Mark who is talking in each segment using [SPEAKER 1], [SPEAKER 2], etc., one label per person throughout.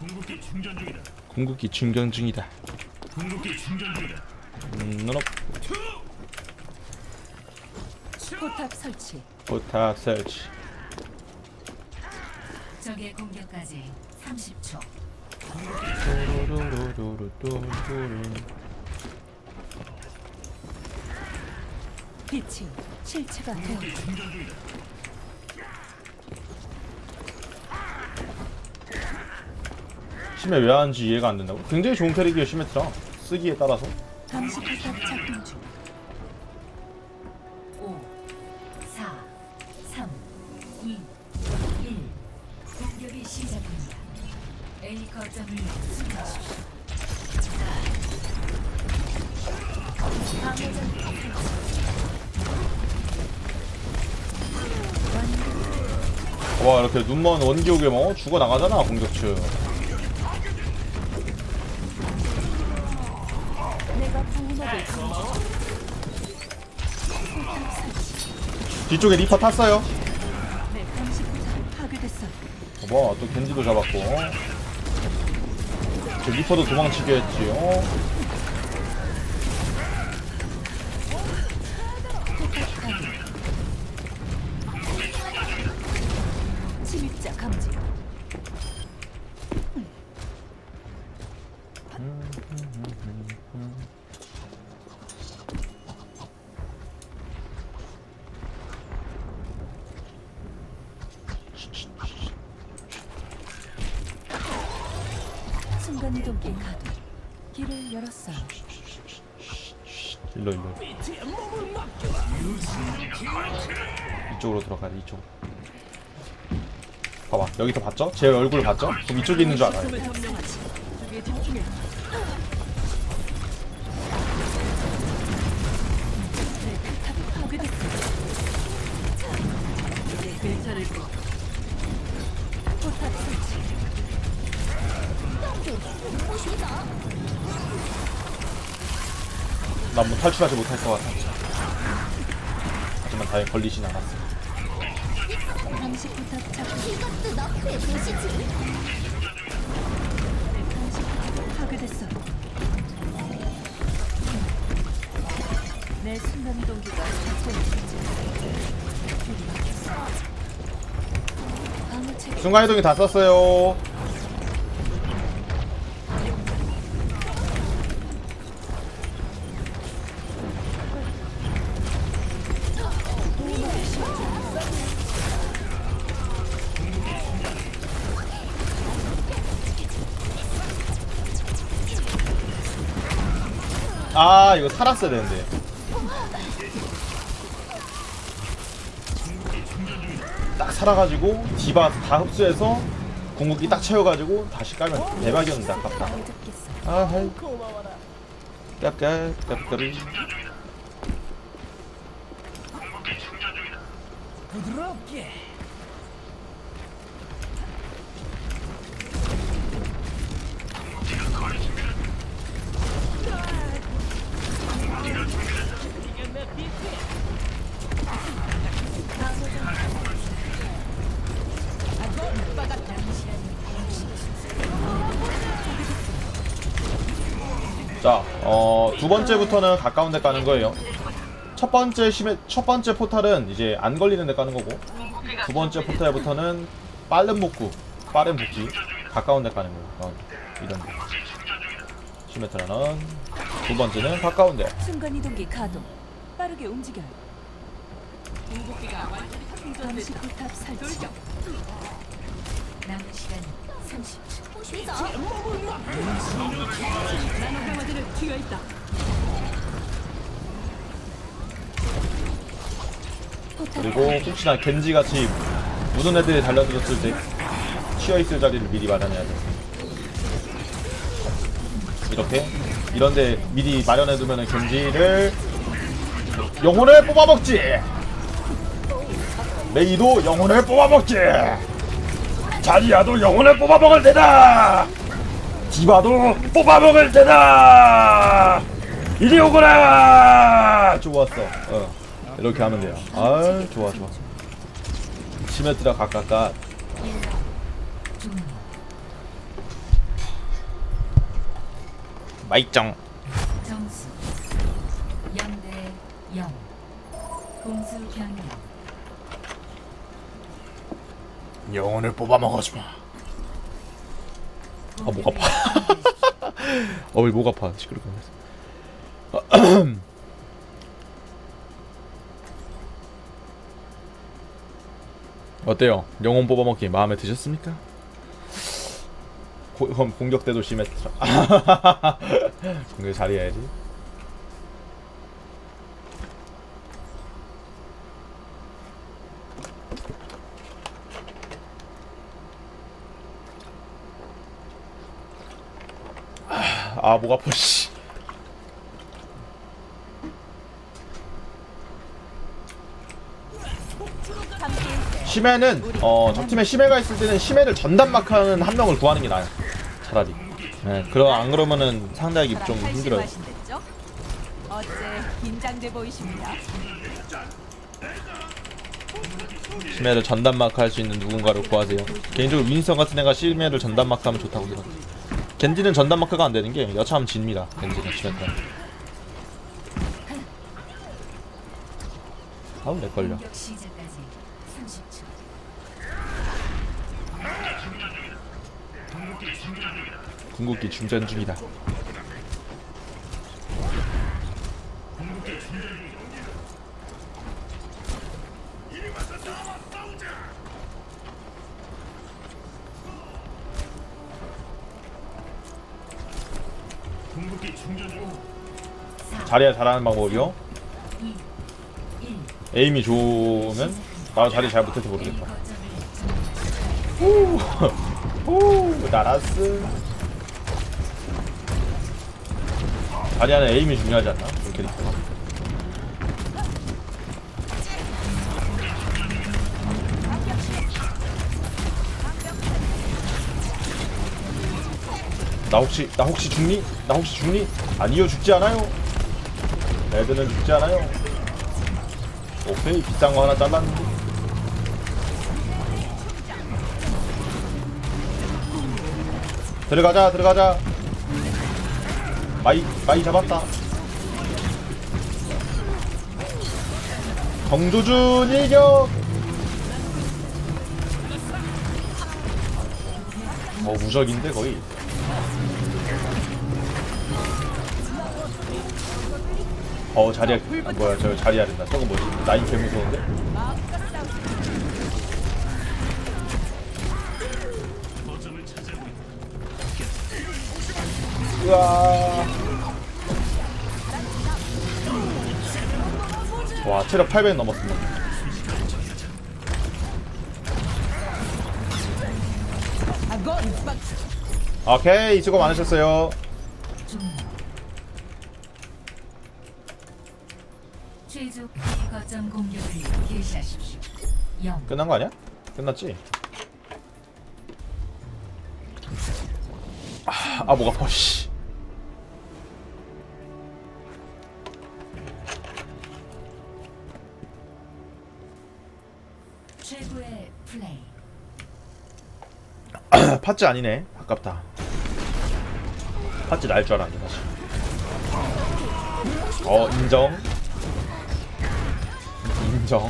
[SPEAKER 1] 궁극기 충전 중이다.
[SPEAKER 2] 궁극기 충전 중이다.
[SPEAKER 1] 궁극기 충전 중이다.
[SPEAKER 2] 음,
[SPEAKER 3] 포탑 설치.
[SPEAKER 2] 포탑 설치.
[SPEAKER 3] 적의 공격까지 30초.
[SPEAKER 2] 뚜루루루루루뚜루루.
[SPEAKER 3] 빛이 실체가 되어
[SPEAKER 1] 충전 중이다.
[SPEAKER 2] 심해 왜 하는지 이해가 안 된다고? 굉장히 좋은 캐릭이에요 시메트라 쓰기에 따라서
[SPEAKER 3] 감시 포탑 작동 중. 5, 4, 3, 2, 1. 공격이 시작합니다. A 거점을 수비하십시오. 방어전
[SPEAKER 2] 와 이렇게 눈먼 원기옥에 뭐 죽어 나가잖아 공격층 뒤쪽에 리퍼 탔어요
[SPEAKER 3] 내 감시 포탑 파괴됐어.
[SPEAKER 2] 봐봐 또 겐지도 잡았고 저 리퍼도 도망치게 했지 어?
[SPEAKER 3] 이동기 가동. 길을 열었어요.
[SPEAKER 2] 일로 일로 이쪽으로 들어가야 돼 이쪽 봐봐 여기서 봤죠? 제 얼굴 봤죠? 그럼 이쪽에 있는 줄 알아요 난뭐 탈출하지 못할 것 같아 하지만 다행히 걸리진 않았어.
[SPEAKER 4] 이것도 너프의 도시지.
[SPEAKER 3] 파괴됐어. 내 순간 작동
[SPEAKER 2] 순간이동이 다 썼어요 아 이거 살았어야 되는데. 딱 살아가지고 디바 다 흡수해서 궁극기 딱 채워가지고 다시 깔면 대박이었는데 아깝다.
[SPEAKER 3] 잡겠어.
[SPEAKER 2] 아 하이. 깝깝 깝깝이 자, 두 번째부터는 가까운 데 까는 거예요. 첫 번째 심해, 첫 번째 포탈은 이제 안 걸리는 데 까는 거고, 두 번째 포탈부터는 빠른 복구, 빠른 복귀, 가까운 데 까는 거예요. 어, 이런 데. 시메트라는 두 번째는 가까운 데.
[SPEAKER 3] 순간 이동기 가동. 빠르게 움직여요. 감시 포탑 설치. 남은 시간 30초.
[SPEAKER 4] 보시죠.
[SPEAKER 3] 나노강화제를 튀어 있다.
[SPEAKER 2] 그리고 혹시나 겐지 같이 무슨 애들이 달려들었을 때 치어있을 자리를 미리 마련해야 돼. 이렇게 이런데 미리 마련해두면 겐지를 영혼을 뽑아먹지. 메이도 영혼을 뽑아먹지. 자리야도 영혼을 뽑아먹을 테다. 디바도 뽑아먹을 테다. 이리 오거라. 좋았어. 어. 이렇게 하면 돼요. 아, 좋아, 좋아. 시메트라 각각각 마이짱.
[SPEAKER 4] 점수. 0대 0 공수 변경.
[SPEAKER 2] 영혼을 뽑아 먹어주마. 아목 아파. 어왜 목 아파. 시끄럽게 하면서 어때요? 영혼 뽑아먹기 마음에 드셨습니까? 고, 그럼 공격 때도 심했죠 공격 잘해야지 아 목 아파 씨 심해는 어 적팀에 심해가 있을 때는 심해를 전담 마크하는 한 명을 구하는 게 나아요. 차라리. 네, 그러 안 그러면은 상대하기 좀 힘들어요?
[SPEAKER 3] 어째 긴장돼 보이십니다.
[SPEAKER 2] 심해를 전담 마크 할 수 있는 누군가를 구하세요. 개인적으로 윈스턴 같은 애가 심해를 전담 마크 하면 좋다고 생각해요. 겐지는 전담 마크가 안 되는 게 여차하면 집니다. 겐지는 심해가 아우 내 걸려
[SPEAKER 4] 공격 시작까지 30초
[SPEAKER 2] 궁극기 충전 중이다. 자리야 잘하는 방법이요?
[SPEAKER 4] 2 1
[SPEAKER 2] 에임이 좋으면 나 자리 잘 못해서 모르겠다 후 나라스 자리하는 에임이 중요하지 않나? 이 캐릭터가 나 혹시 나 혹시 죽니? 나 혹시 죽니? 아니요 죽지 않아요 애들은 죽지 않아요 오케이 비싼 거 하나 잘랐는데 들어가자 들어가자. 마이 마이 잡았다. 정조준 일격 어 무적인데 거의. 어 자리야 아, 뭐야 저 자리야 된다. 저거 뭐지? 라인 개 무서운데 우와. 와 체력 800 넘었습니다. 오케이 수고 많으셨어요.
[SPEAKER 4] 최종 거점 공격을 개시하십시오 0
[SPEAKER 2] 끝난 거 아니야? 끝났지? 아, 아, 목 아파, 씨. 팥즈 아니네. 아깝다. 팥즈 날줄 알았는데, 사실. 어, 인정. 인정.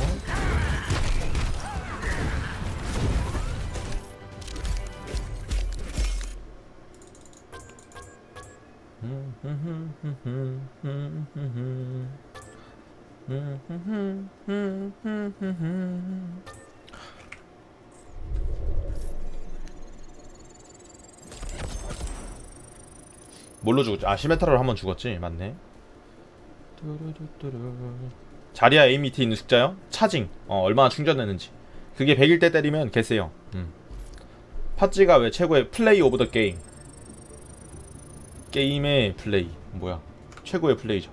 [SPEAKER 2] 뭘로 죽었지? 아 시메타로 한번 죽었지. 맞네. 자리야 에임 밑에 있는 숫자요? 차징. 어 얼마나 충전했는지. 그게 100일 때 때리면 개쎄요. 음. 팟지가 왜 최고의 플레이 오브 더 게임? 게임의 플레이. 뭐야? 최고의 플레이죠